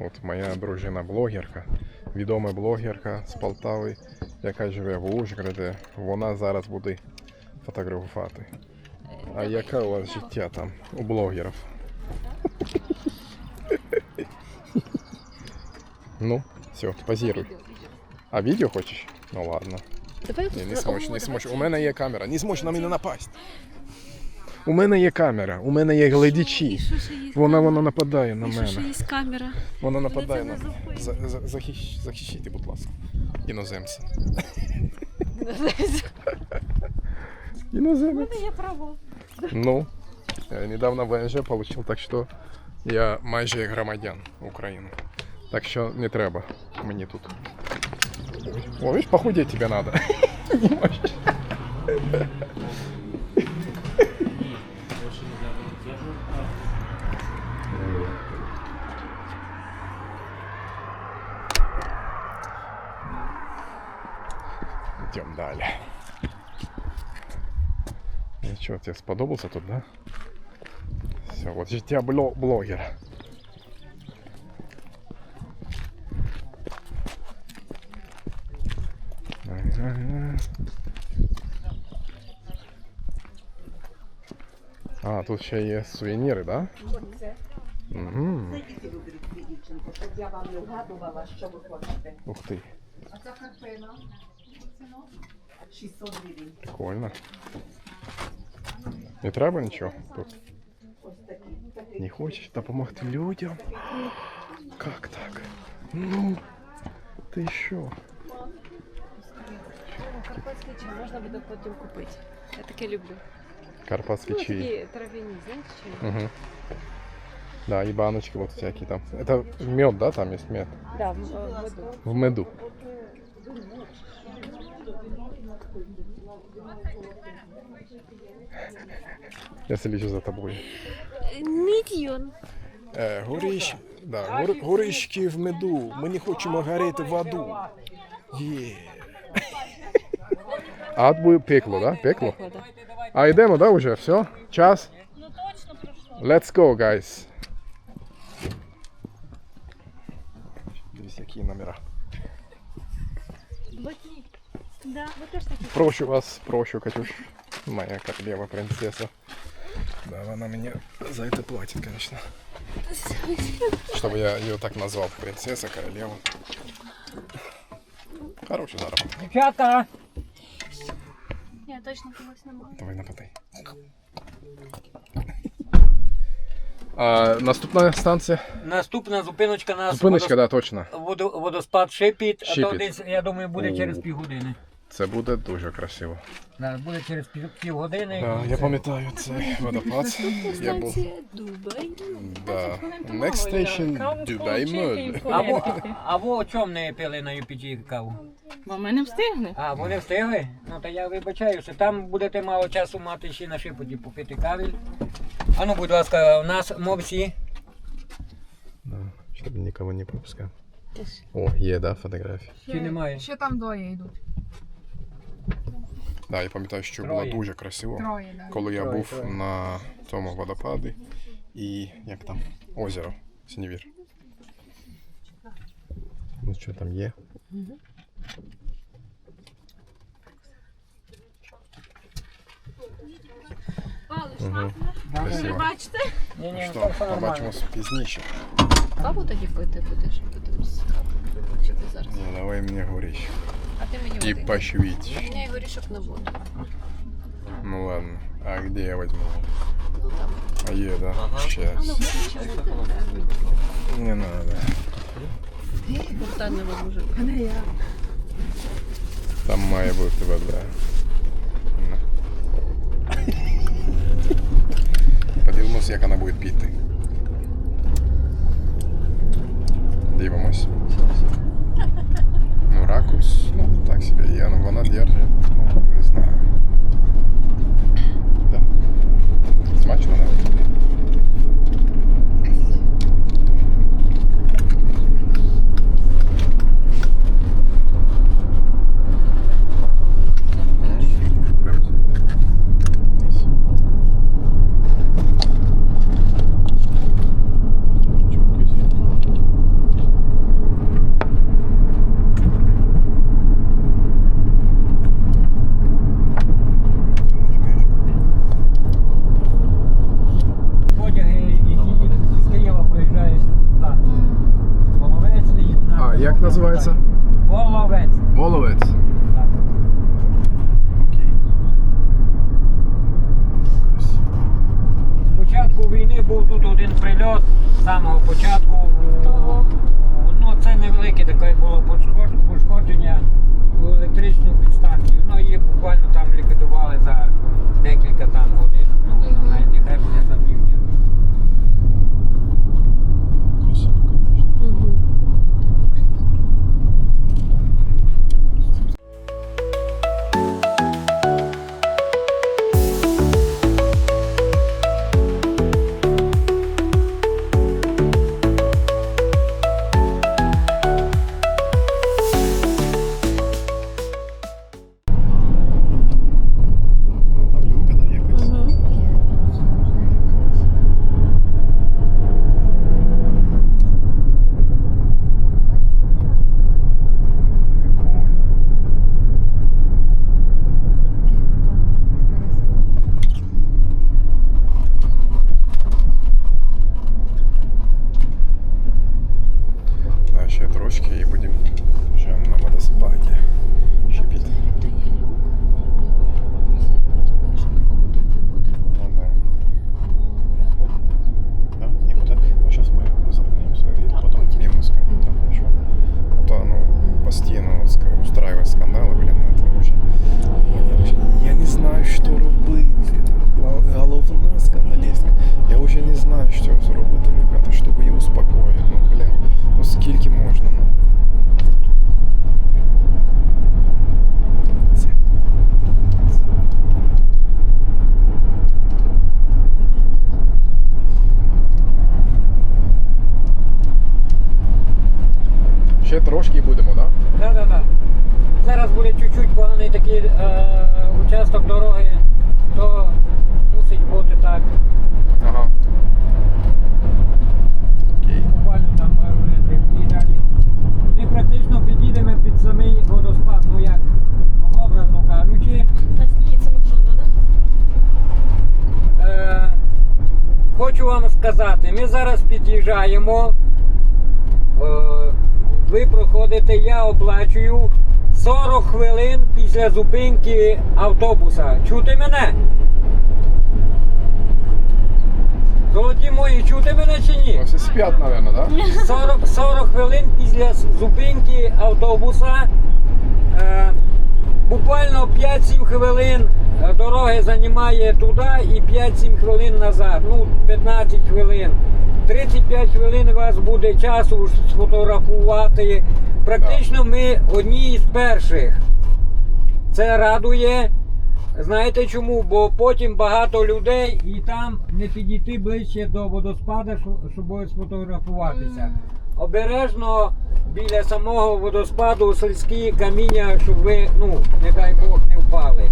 От моя дружина блогерка, відома блогерка з Полтави, яка живе в Ужгороді. Вона зараз буде фотографувати. А яке у вас життя там у блогерів? Ну, все, позируй. А відео хочеш? Ну ладно. Давай Ні, не зможеш, не зможеш. У мене є камера. Не зможеш на мене напасть. У мене є камера, у мене є глядачі. Вона вона нападає на що ще мене. є камера? Вона нападає на не зупинить. За- за- захищ... захищайте, будь ласка. Іноземця. Іноземець. є право. Ну, я недавно ВНЖ получил, так що я майже громадян України. Так що не треба мені тут. О, видиш, похудеть тебе надо. Не можеш. Идем далее. Ну что, тебе сподобался тут, да? Все, вот життя бло- блогера. Ага. А, тут ще є сувеніри, да? Угу. Зайдіть виберіть собі дівчинку, щоб я вам не вгадувала, що ви хочете. Ух ти, А це картина. 600 гривень. прикольно. Не треба нічого тут. Ось такі. Такий. Не хочеш допомогти людям? Как так? Ну, ти що? Карпатський чай можна буде потім купити. Я таке люблю. Карпатський Ну, чай. такі трав'яні, знаєте, чи? Угу. Да, и баночки вот всякие там. Это мед, да, там есть мед? Да, в, в меду. В меду. Я слежу за тобой. Мільйон. Е, да, гор, горищки в меду. Ми не хочемо горіти в аду. Є. Ад буде пекло, да? Пекло? Да. А йдемо, да, уже? Все? Час? Ну точно пройшло. Let's go, guys. Да, ви теж такі. Прощу вас, прощу, Катюш. Моя королева принцесса. Да, она меня за это платит, конечно. Чтобы я ее так назвал. Принцесса, королева. Хороший заработок. Дівчата, Я точно когось не маю. Давай нападай. А, наступна станція? наступна зупиночка на Зупиночка, да, точно. водо, водоспад Шипіт, а Шипіт. то десь, я думаю, буде О. через півгодини. Це буде дуже красиво. Да, буде через пів, півгодини. Да, я пам'ятаю цей водопад. Я був. Дубай. Да. Next station Dubai Mud. Або, або о чому не пили на UPG каву? Бо ми не встигли. А, вони встигли? Ну то я вибачаюся. Там будете мало часу мати ще на шипоті попити каві. А ну, будь ласка, у нас мовці. Да, щоб нікого не пропускав. О, є, да, фотографії. Чи немає? Ще там двоє йдуть. Да, я пам'ятаю, що було дуже красиво. Троє, да. коли я Троє, був троє. на цьому водопаді і як там озеро Синівір. Ну що там є? Угу. Красиво. Бачите? Ні, ні, Що, все нормально. побачимось пізніше. Каву тоді пити будеш, будемо з кавою. Чи ти зараз? Ні, давай мені горіш. А ти мені І води. пошвіть. У мене і горішок на воду. Ну ладно. А где я возьму? Ну там. А є, да? А ну Сейчас. горішок буде. Не надо. Брутального мужика. Там має бути вода. Ну. Подивимось, як вона буде піти. Дивимось. Ну, ракурс, ну, так себе є, ну вона держить, ну, не знаю. Да. Смачно, да? називається? Е, участок дороги, то мусить бути так. Ага. Окей. Буквально там пару метрів і далі. Ми практично підійдемо під самий водоспад, ну як, образно кажучи. Е, хочу вам сказати, ми зараз під'їжджаємо. Е, ви проходите, я оплачую 40 хвилин після зупинки автобуса. Чути мене? Золоті мої, чути мене чи ні? Всі спять, наверное, да? 40, 40 хвилин після зупинки автобуса. Е, буквально 5-7 хвилин е, дороги займає туди і 5-7 хвилин назад. Ну, 15 хвилин. 35 хвилин у вас буде часу сфотографувати. Практично ми одні із перших. Це радує. Знаєте чому? Бо потім багато людей і там не підійти ближче до водоспада, щоб сфотографуватися. Обережно біля самого водоспаду сільські каміння, щоб ви, ну, не дай Бог, не впали.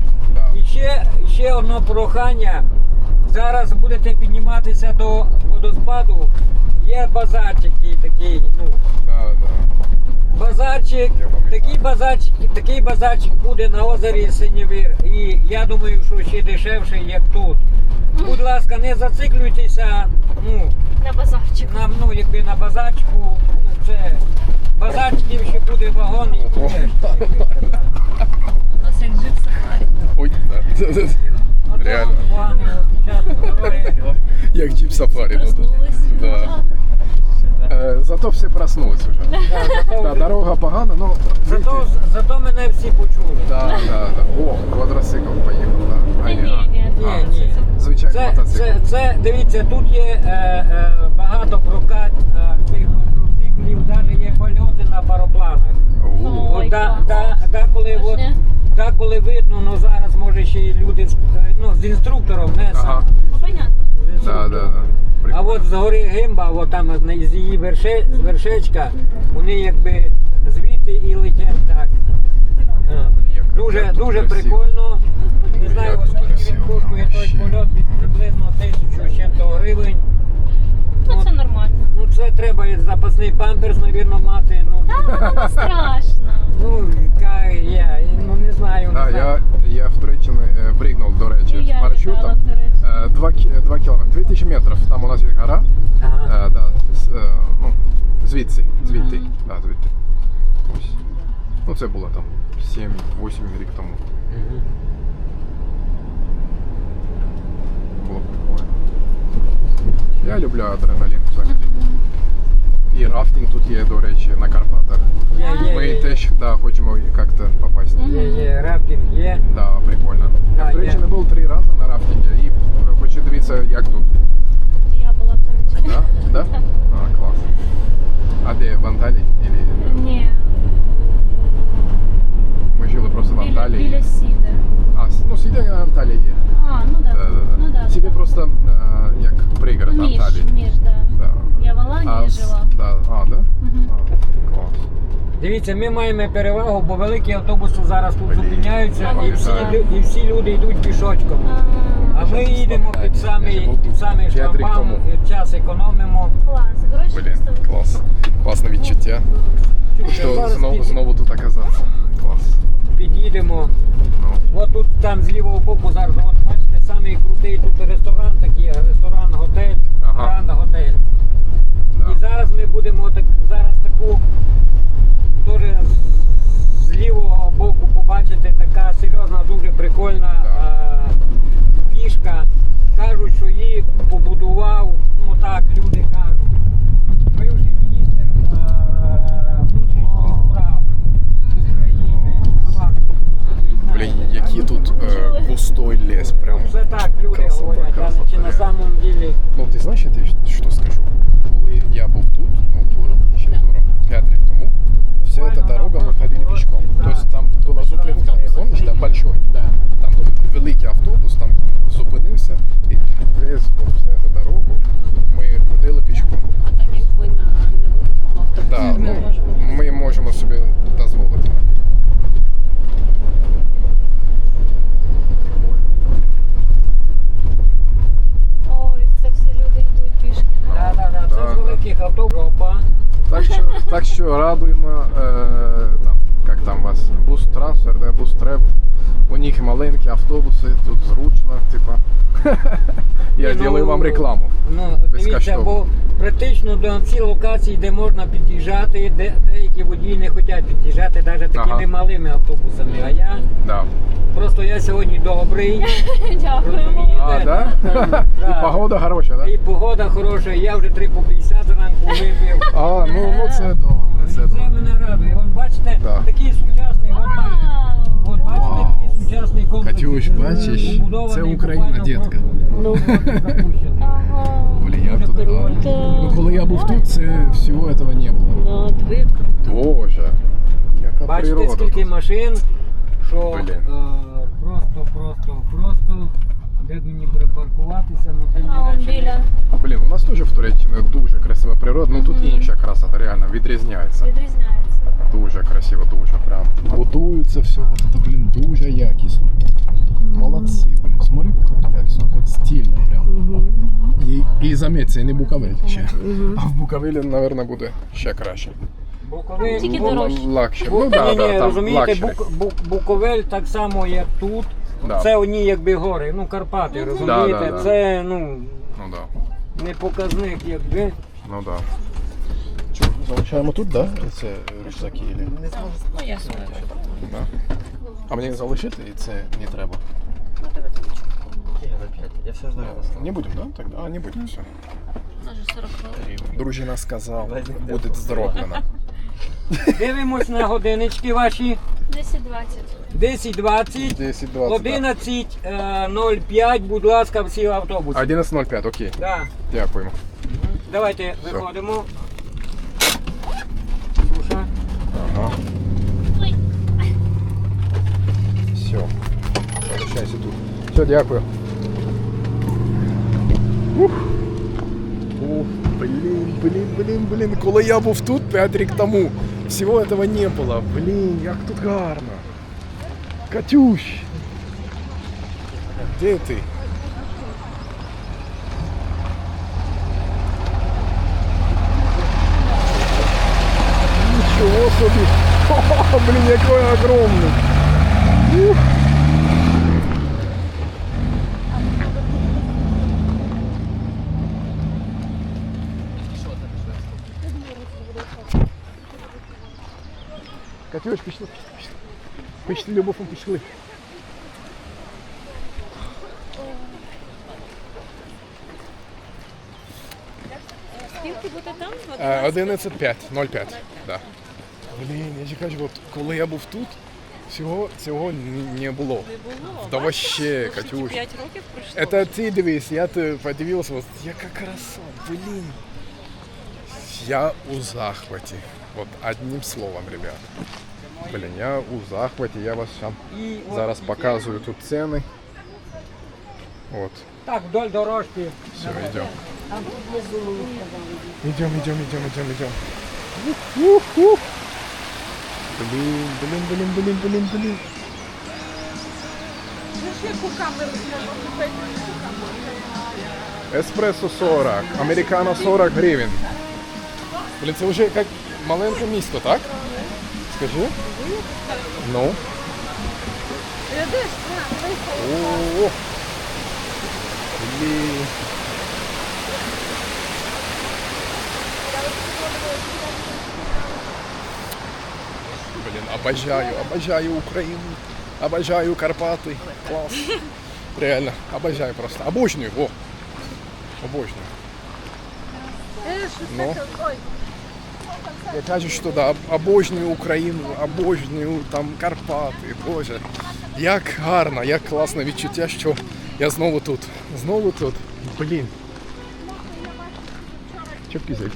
І ще, ще одне прохання. Зараз будете підніматися до водоспаду. Є базарчик такий, ну, Да, да. Базарчик, такий базарчик, такий базарчик буде на озері Синєвир. І я думаю, що ще дешевше, як тут. Будь ласка, не зациклюйтеся ну, На базарчик. на, ну, якби на базарчику. Ну, це базарчиків ще буде вагон і буде. Нас як джип сафарі. Ой, да. Оце Реально. Як сафарі, ну да. Е, зато всі проснулись уже. Да, вже- дорога погана, но... зато, зато мене всі почули. Да, да, да. О, квадроцикл поїхав, да. А, Ні, ні, а. ні, ні. Ні, ні. Звичайний Це, мотоцикл. це, це, дивіться, тут є е, е, багато прокат е, цих квадроциклів, навіть є польоти на паропланах. О, Ой, От, да, клас. да, да, коли, от, да, коли видно, ну зараз може ще й люди з, е, ну, з інструктором, не Ага. сам. Ну, понятно. Да, да, да. А Прикольно. от з гори Гимба, от там з з її верше, з вершечка, вони якби звідти і летять так. А. Як- Дуже, як тут дуже красиво. прикольно. Не знаю, Як тут скільки він красиво, коштує той вообще. польот, від приблизно тисячу з чим-то гривень. Ну, це нормально. Ну це треба і запасний памперс, навірно, мати. Ну, Та, не страшно. Ну яка я, ну не знаю. Да, не знаю. я, я в Туреччині е, пригнув, до речі, І з я парашютом. літала, до речі. Е, Два, кі- два кілометри, 2000 метрів. Там у нас є гора. Ага. Е, да, з, е, ну, звідси, звідти. Да, звідти. це було там 7-8 рік тому. Було прикольно. Я люблю адреналін взагалі. І рафтинг тут є, до речі, на Карпатах. Є, є, Ми є, теж да, хочемо як-то попасть. є, є, рафтинг є. Да, прикольно. Да, Я, до речі, є. не був три рази на рафтингі і хочу дивитися, як тут. Я була коротше. Да? Да? А, клас. А де, в Анталії? Или... Ні, Ми жили просто в біля, Анталії. біля Сіда. А, с- ну Сіде на Анталії є. А, ну да. Да, да, да. Ну да. Сіде да. просто е, як пригород Між, Анталії. між, да. Дивіться, ми маємо перевагу, бо великі автобуси зараз тут зупиняються і всі, йду- і всі люди йдуть пішочком. А ми їдемо під самий, під самий шлагбаум, і час економимо. Клас, гроші Блін, просто клас. Класне відчуття. Що Зараз знову, під- знову тут оказатися. Клас. Під'їдемо. Ну, От тут там з лівого боку зараз, от бачите, самий крутий тут ресторан такий, ресторан, готель, Ага. Гранда готель. да. І зараз ми будемо так, зараз таку теж з- лівого боку побачити така серйозна, дуже прикольна е, пішка. Кажуть, що її побудував, ну так люди кажуть, бивший міністр е, внутрішніх справ України. Блін, який тут е, густой лес. Прям. Це так люди Красота, говорять, але красота, чи на самом деле. Ну, ти знаєш, я тобі що скажу? Коли я був тут, ну, туром, ще туром, 5 рік тому, вся эта дорога мы ходили пешком. То есть там була зупинка, помниш, да, большой, да. Там великий автобус, там зупинився, і весь от вся ця дорогу ми ходили пішком. А так як ви на невеликому автобусі, Да, ми ну, можемо. ми можемо собі дозволити. Ой, це все люди йдуть пішки. ну. Да, да, да, Да, великих автобусів. Так що, так що радуємо, е, там, як там вас, бус трансфер, да, бус тревел. У них маленькі автобуси, тут зручно, типа. Я ну, вам рекламу. Ну, дивіться, бо практично до ці локації, де можна під'їжджати, де деякі водії не хочуть під'їжджати навіть такими Ага. малими автобусами. А я Да. просто я сьогодні добрий. Дякуємо. А, да? Да. І погода хороша, да? І погода хороша, я вже 3 по 50 зранку випив. А, ну, ну це добре, це мене радує. Вон бачите, Да. такий сучасний, вон бачите. Вау. От бачите, Вау. такий сучасний Е, бачиш, це Україна, дітка. Ага. Блін, як тут гарно. Ну, коли я був тут, це всього этого не було. Ну. Боже, яка Бачите, природа скільки тут. машин, що Блін. е, просто, просто, просто. Де б мені припаркуватися, ну тим не менше. біля Блін, у нас теж в Туреччині дуже красива природа, ну тут інша красота, реально відрізняється. відрізняється. Дуже красиво, дуже прям. Будується все, от це, блін, дуже якісно. Молодці, блін, смотри, як якісно, як стильно прям. І, і заметь, це не Буковель ще. А в Буковелі, мабуть, буде ще краще. Буковель, Тільки дорожче. Ну да, ні, да, ні, там розумієте. Бук, Бук, Буковель так само, як тут. Да. Це одні якби гори, ну Карпати, розумієте? Да, да, да. Це ну Ну да. не показник, якби. Ну да. Залишаємо тут, да? Це рюкзаки или? Ну, я свою. Да. А мені залишити і це не треба. Ну, тебе тут. Я все знаю. Не будемо, да? Тогда? А, не будемо, все. Може 40 хвилин. Дружина сказала, буде зроблено. Дивимось на годиночки ваші. 10-20. 10.20. 10, 20. 11.05, будь ласка, всі автобуси. 11.05, окей. Да. Дякуємо. Давайте виходимо. Слушай. Ага. Все. Залишайся тут. Все, дякую. Ух. Ух, блін, блін, блін, блін. Коли я був тут 5 рік тому, всього этого не було. Блін, як тут гарно. Катюш. Де ти? Ничего себе! О, блин, какой огромный! Ух. Катюш, пішли, пішли. Пішли, Любов, пішли. Скільки буде там? Е, 11.5, 0,5, да. Блін, я ж кажу, от коли я був тут, цього, цього н- не було. Не було. Та вообще, Катюш. 5 років пройшло. Это ты дивись, я ти подивився, от яка краса, блін. Я у захваті. От одним словом, ребят. Блін, я у захваті, я вас от зараз показую тут ціни. От, так вдоль дорожки. все, йдемо. Идем, идем, идем, идем, идем. Ух-ух-ух. Блин, блин, блин, блин, блин, блин. Еспресо 40, американо 40 гривень. Блін, це вже як маленьке місто, так? Скажи. Ну. О, Блін. Блин, обожаю, обожаю Украину, обожаю Карпаты, класс. Реально, обожаю просто, обожнюю, во, обожнюю. Ну, я кажу, що да, обожнюю Україну, обожнюю там Карпати, Боже. Як гарно, як класне відчуття, що я знову тут. Знову тут. Блін. Чё пизать?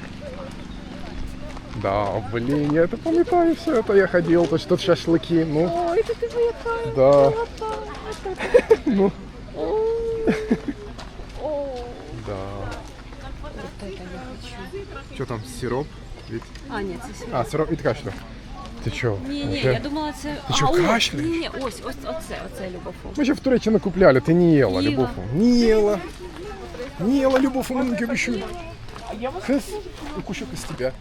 Да, блин, я это пам'ятаю все это. Я ходил, то что шашлыки, ну. Ой, це ти яка Да. ну. Да. Что там, сироп? Ведь... А, ні, це сьогодні. А, сироп від кашлю. Ти чо? Ні, ні, Вже- я думала, це. Ти що, а, ось, кашляєш? Ні, ні, ось, ось, оце, оце любофон. Мы же в Туреччине купляли, ты не ела, Ела. Любовь. Не ела. Не ела, Любовь, у меня еще. Хес, и кусок из тебя.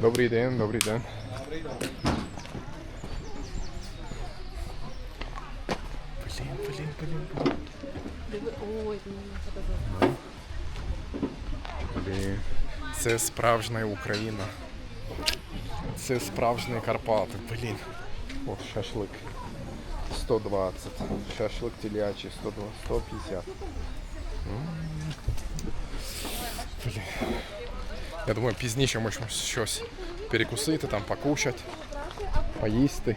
Добрий день, добрий день. Блін, блін, блін, блін. Ой, Блін. Це справжня Україна. Це справжні Карпати. Блін. О, шашлик. 120. Шашлик телячий 120, 150. Блін. Я думаю, пізніше можемо щось перекусити, там покушати, поїсти.